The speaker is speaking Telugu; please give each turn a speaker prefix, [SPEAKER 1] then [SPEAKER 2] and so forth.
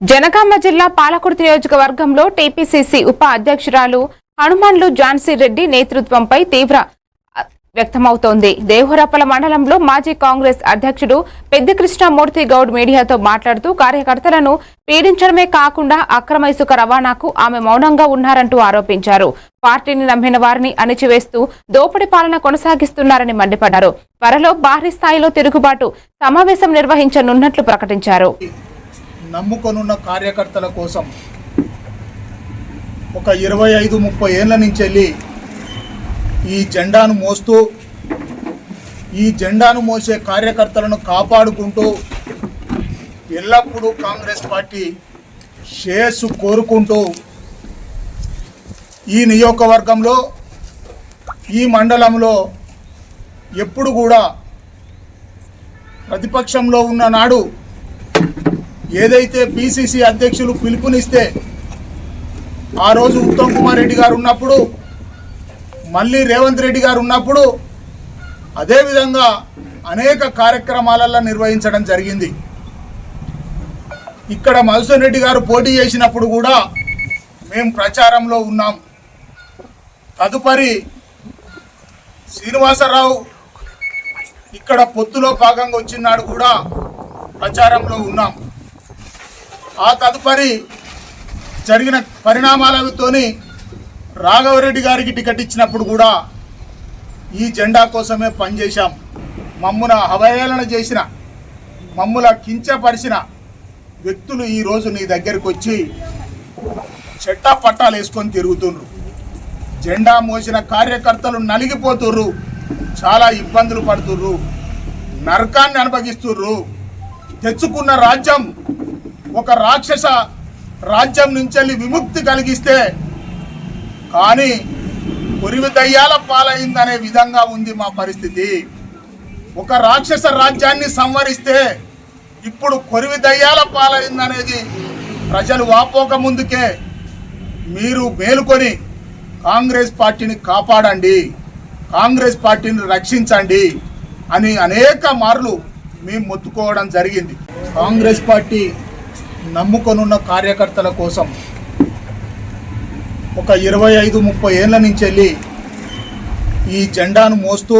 [SPEAKER 1] జనగామ జిల్లా పాలకుర్తి నియోజకవర్గంలో టీపీసీసీ ఉప అధ్యక్షురాలు హనుమాన్లు ఝాన్సీ రెడ్డి నేతృత్వంపై తీవ్ర వ్యక్తమవుతోంది. దేవరపల మండలంలో మాజీ కాంగ్రెస్ అధ్యక్షుడు పెద్ద కృష్ణమూర్తి గౌడ్ మీడియాతో మాట్లాడుతూ కార్యకర్తలను పీడించడమే కాకుండా అక్రమ ఇసుక రవాణాకు ఆమె మౌనంగా ఉన్నారంటూ ఆరోపించారు. పార్టీని నమ్మిన వారిని అణిచివేస్తూ దోపిడీ పాలన కొనసాగిస్తున్నారని మండిపడ్డారు. త్వరలో భారీ స్థాయిలో తిరుగుబాటు సమావేశం నిర్వహించనున్నట్లు ప్రకటించారు.
[SPEAKER 2] నమ్ముకొనున్న కార్యకర్తల కోసం ఒక ఇరవై ఐదు ముప్పై ఏళ్ళ నుంచి వెళ్ళి ఈ జెండాను మోస్తూ ఈ జెండాను మోసే కార్యకర్తలను కాపాడుకుంటూ ఎల్లప్పుడూ కాంగ్రెస్ పార్టీ శ్రేయస్సు కోరుకుంటూ ఈ నియోజకవర్గంలో ఈ మండలంలో ఎప్పుడు కూడా ప్రతిపక్షంలో ఉన్న నాడు ఏదైతే పిసిసి అధ్యక్షులు పిలుపునిస్తే ఆ రోజు ఉత్తమ్ కుమార్ రెడ్డి గారు ఉన్నప్పుడు మళ్ళీ రేవంత్ రెడ్డి గారు ఉన్నప్పుడు అదేవిధంగా అనేక కార్యక్రమాలలో నిర్వహించడం జరిగింది. ఇక్కడ మధుసూన్ రెడ్డి గారు పోటీ చేసినప్పుడు కూడా మేము ప్రచారంలో ఉన్నాం. తదుపరి శ్రీనివాసరావు ఇక్కడ పొత్తులో భాగంగా వచ్చినాడు కూడా ప్రచారంలో ఉన్నాం. ఆ తదుపరి జరిగిన పరిణామాలతోని రాఘవరెడ్డి గారికి టికెట్ ఇచ్చినప్పుడు కూడా ఈ జెండా కోసమే పనిచేశాం. మమ్మున అవహేళన చేసిన మమ్ముల కించపరిచిన వ్యక్తులు ఈరోజు నీ దగ్గరికి వచ్చి చెట్టా పట్టాలు వేసుకొని తిరుగుతుండ్రు. జెండా మోసిన కార్యకర్తలు నలిగిపోతుర్రు చాలా ఇబ్బందులు పడుతుర్రు నరకాన్ని అనుభవిస్తుర్రు. తెచ్చుకున్న రాజ్యం ఒక రాక్షస రాజ్యం నుంచి విముక్తి కలిగిస్తే కానీ కొరివి దయ్యాల పాలైందనే విధంగా ఉంది మా పరిస్థితి. ఒక రాక్షస రాజ్యాన్ని సంవరిస్తే ఇప్పుడు కొరివి దయ్యాల పాలైందనేది ప్రజలు వాపోక ముందుకే. మీరు మేలుకొని కాంగ్రెస్ పార్టీని కాపాడండి కాంగ్రెస్ పార్టీని రక్షించండి అని అనేక మార్లు మేము మొత్తుకోవడం జరిగింది. కాంగ్రెస్ పార్టీ నమ్ముకొనున్న కార్యకర్తల కోసం ఒక ఇరవై ఐదు ముప్పై ఏళ్ళ నుంచి వెళ్ళి ఈ జెండాను మోస్తూ